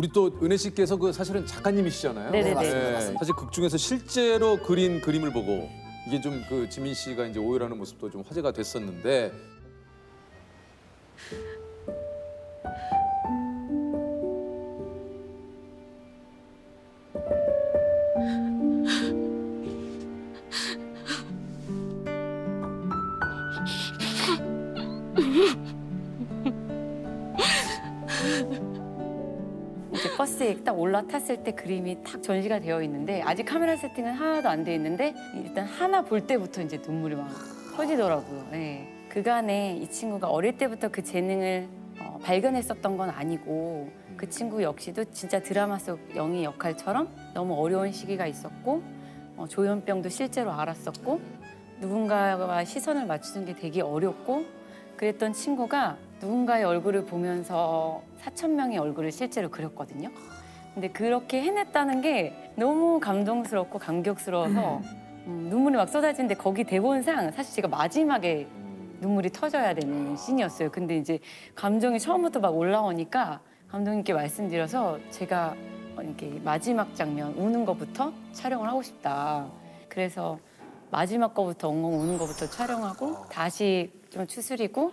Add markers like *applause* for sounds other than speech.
우리 또 은혜 씨께서 그 사실은 작가님이시잖아요. 네네네. 네, 맞습니다, 맞습니다. 사실 극 중에서 실제로 그린 그림을 보고 이게 좀 그 지민 씨가 이제 오열하는 모습도 좀 화제가 됐었는데 *laughs* 이제 버스에 딱 올라탔을 때 그림이 딱 전시가 되어 있는데 아직 카메라 세팅은 하나도 안 돼 있는데 일단 하나 볼 때부터 이제 눈물이 막 터지더라고요. 예. 그간에 이 친구가 어릴 때부터 그 재능을 어, 발견했었던 건 아니고 그 친구 역시도 진짜 드라마 속 영희 역할처럼 너무 어려운 시기가 있었고 어, 조현병도 실제로 알았었고 누군가와 시선을 맞추는 게 되게 어렵고 그랬던 친구가 누군가의 얼굴을 보면서 4천 명의 얼굴을 실제로 그렸거든요. 근데 그렇게 해냈다는 게 너무 감동스럽고 감격스러워서 음, 눈물이 막 쏟아지는데 거기 대본상 사실 제가 마지막에 눈물이 터져야 되는 씬이었어요. 근데 이제 감정이 처음부터 막 올라오니까 감독님께 말씀드려서 제가 이렇게 마지막 장면 우는 것부터 촬영을 하고 싶다. 그래서 마지막 거부터 엉엉 우는 거부터 촬영하고 다시 좀 추스리고